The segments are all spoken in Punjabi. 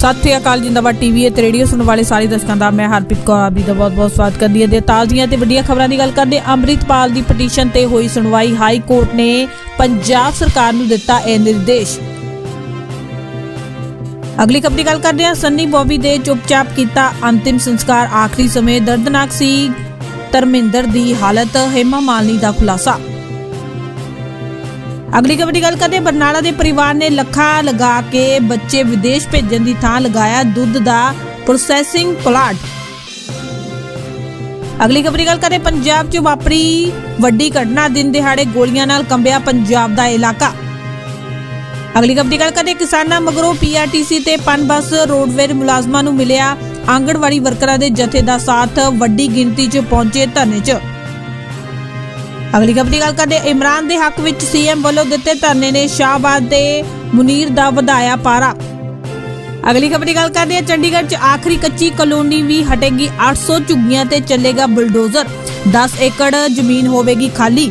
ਸਤਿ ਸ੍ਰੀ ਅਕਾਲ ਜਿੰਦਾਬਾਦ ਟੀਵੀ ਤੇ ਰੇਡੀਓ ਸੁਣਨ ਵਾਲੇ ਸਾਰੇ ਦਰਸ਼ਕਾਂ ਦਾ ਮੈਂ ਹਰਪ੍ਰੀਤ ਕੌਰ ਆਪ ਜੀ ਦਾ ਬਹੁਤ-ਬਹੁਤ ਸਵਾਗਤ ਕਰਦੀ ਹਾਂ ਦੇ ਤਾਜ਼ੀਆਂ ਤੇ ਵੱਡੀਆਂ ਖਬਰਾਂ ਦੀ ਗੱਲ ਕਰਦੇ ਹਾਂ। ਅੰਮ੍ਰਿਤਪਾਲ ਦੀ ਪਟੀਸ਼ਨ ਤੇ ਹੋਈ ਸੁਣਵਾਈ, ਹਾਈ ਕੋਰਟ ਨੇ ਪੰਜਾਬ ਸਰਕਾਰ ਨੂੰ ਦਿੱਤਾ ਇਹ ਨਿਰਦੇਸ਼। ਅਗਲੀ ਖਬਰ ਦੀ ਗੱਲ ਕਰਦੇ ਹਾਂ। ਸੰਨੀ ਬੋਬੀ ਦੇ ਚੁੱਪਚਾਪ ਕੀਤਾ ਅੰਤਿਮ ਸੰਸਕਾਰ, ਆਖਰੀ ਸਮੇਂ ਦਰਦਨਾਕ ਸੀ ਧਰਮਿੰਦਰ ਦੀ ਹਾਲਤ, ਹੇਮਾ ਮਾਲਨੀ ਦਾ ਖੁਲਾਸਾ। ਅਗਲੀ ਖਬਰ ਦੀ ਗੱਲ ਕਰਦੇ ਬਰਨਾਲਾ ਦੇ ਪਰਿਵਾਰ ਨੇ ਲੱਖਾਂ ਲਗਾ ਕੇ ਬੱਚੇ ਵਿਦੇਸ਼ ਭੇਜਣ ਦੀ ਥਾਂ ਲਗਾਇਆ ਦੁੱਧ ਦਾ ਪ੍ਰੋਸੈਸਿੰਗ ਪਲਾਂਟ ਅਗਲੀ ਖਬਰ ਦੀ ਗੱਲ ਕਰਦੇ ਪੰਜਾਬ 'ਚ ਵਾਪਰੀ ਵੱਡੀ ਘਟਨਾ। ਦਿਨ ਦਿਹਾੜੇ ਗੋਲੀਆਂ ਨਾਲ ਕੰਬਿਆ ਪੰਜਾਬ ਦਾ ਇਲਾਕਾ। ਅਗਲੀ ਖਬਰ ਦੀ ਗੱਲ ਕਰਦੇ ਕਿਸਾਨਾਂ ਮਗਰੋਂ ਪੀਆਰਟੀਸੀ ਤੇ ਪਨਬਸ ਰੋਡਵੇਰ ਮੁਲਾਜ਼ਮਾਂ ਨੂੰ ਮਿਲਿਆ ਆਂਗਣਵਾੜੀ ਵਰਕਰਾਂ ਦੇ ਜਥੇ ਦਾ ਸਾਥ। ਵੱਡੀ ਗਿਣਤੀ 'ਚ ਪਹੁੰਚੇ ਧਰਨੇ 'ਚ। ਅਗਲੀ ਖਬਰ ਦੀ ਗੱਲ ਕਰਦੇ ਇਮਰਾਨ ਦੇ ਹੱਕ ਵਿੱਚ ਸੀਐਮ ਵੱਲੋਂ ਦਿੱਤੇ ਧਰਨੇ ਨੇ ਸ਼ਾਹਬਾਦ ਤੇ ਮੁਨੀਰ ਦਾ ਵਧਾਇਆ ਪਾਰਾ। ਅਗਲੀ ਖਬਰ ਦੀ ਗੱਲ ਕਰਦੇ ਹਾਂ। ਚੰਡੀਗੜ੍ਹ 'ਚ ਆਖਰੀ ਕੱਚੀ ਕਲੋਨੀ ਵੀ ਹਟੇਗੀ। 800 ਝੁੱਗੀਆਂ ਤੇ ਚੱਲੇਗਾ ਬੁਲਡੋਜ਼ਰ। 10 ਏਕੜ ਜ਼ਮੀਨ ਹੋਵੇਗੀ ਖਾਲੀ।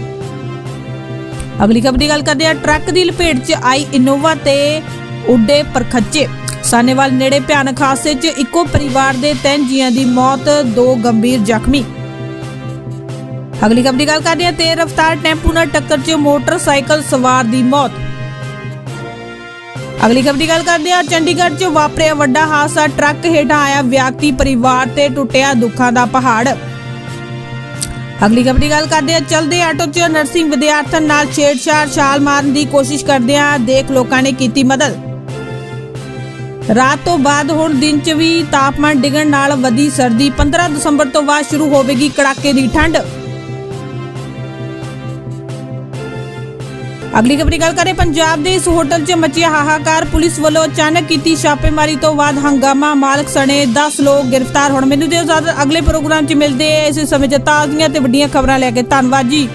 ਅਗਲੀ ਖਬਰ ਦੀ ਗੱਲ ਕਰਦੇ ਹਾਂ। ਟਰੱਕ ਦੀ ਲਪੇਟ 'ਚ ਆਈ ਇਨੋਵਾ ਤੇ ਉੱਡੇ ਪਰਖੱਚੇ। ਸਾਨੇਵਾਲ ਨੇੜੇ ਭਿਆਨਕ ਹਾਦਸੇ 'ਚ ਇੱਕੋ ਪਰਿਵਾਰ ਦੇ ਤਿੰਨ ਜੀਆਂ ਦੀ ਮੌਤ, ਦੋ ਗੰਭੀਰ ਜ਼ਖਮੀ। ਅਗਲੀ ਖਬਰ ਦੀ ਗੱਲ ਕਰਦੇ ਹਾਂ, ਤੇਜ਼ ਰਫ਼ਤਾਰ ਟੈਂਪੂ ਨਾਲ ਟੱਕਰ 'ਚ ਮੋਟਰਸਾਈਕਲ ਸਵਾਰ ਦੀ ਮੌਤ। ਅਗਲੀ ਖਬਰ ਦੀ ਗੱਲ ਕਰਦੇ ਹਾਂ, ਚੰਡੀਗੜ੍ਹ 'ਚ ਵਾਪਰਿਆ ਵੱਡਾ ਹਾਦਸਾ, ਟਰੱਕ ਹੇਠਾਂ ਆਇਆ ਵਿਅਕਤੀ, ਪਰਿਵਾਰ ਤੇ ਟੁੱਟਿਆ ਦੁੱਖਾਂ ਦਾ ਪਹਾੜ। ਅਗਲੀ ਖਬਰ ਦੀ ਗੱਲ ਕਰਦੇ ਹਾਂ, ਚਲਦੇ ਆਟੋ 'ਚ ਨਰਸਿੰਗ ਵਿਦਿਆਰਥਣ ਨਾਲ ਛੇੜਛਾੜ, ਛਾਲ ਮਾਰਨ ਦੀ ਕੋਸ਼ਿਸ਼ ਕਰਦਿਆਂ ਦੇਖ ਲੋਕਾਂ ਨੇ ਕੀਤੀ ਮਦਦ। ਰਾਤ ਤੋਂ ਬਾਅਦ ਹੁਣ ਦਿਨ 'ਚ ਵੀ ਤਾਪਮਾਨ ਡਿੱਗਣ ਨਾਲ ਵਧੀ ਸਰਦੀ 15 ਦਸੰਬਰ ਤੋਂ ਬਾਅਦ ਸ਼ੁਰੂ ਹੋਵੇਗੀ ਕੜਾਕੇ ਦੀ ਠੰਡ। ਅਗਲੀ ਖਬਰ ਦੀ ਗੱਲ ਕਰੇ ਪੰਜਾਬ ਦੇ ਇਸ ਹੋਟਲ 'ਚ ਮਚਿਆ ਹਾਹਾਕਾਰ, ਪੁਲਿਸ ਵੱਲੋਂ ਅਚਾਨਕ ਕੀਤੀ ਛਾਪੇਮਾਰੀ ਤੋਂ ਬਾਅਦ ਹੰਗਾਮਾ, ਮਾਲਕ ਸਣੇ 10 ਲੋਕ ਗ੍ਰਿਫਤਾਰ ਹੋਣ। ਮੈਨੂੰ ਦਿਓ ਇਜਾਜ਼ਤ, ਅਗਲੇ ਪ੍ਰੋਗਰਾਮ 'ਚ ਮਿਲਦੇ ਇਸ ਸਮੇਂ 'ਚ ਤਾਜ਼ੀਆਂ ਤੇ ਵੱਡੀਆਂ ਖਬਰਾਂ ਲੈ ਕੇ ਧੰਨਵਾਦ ਜੀ।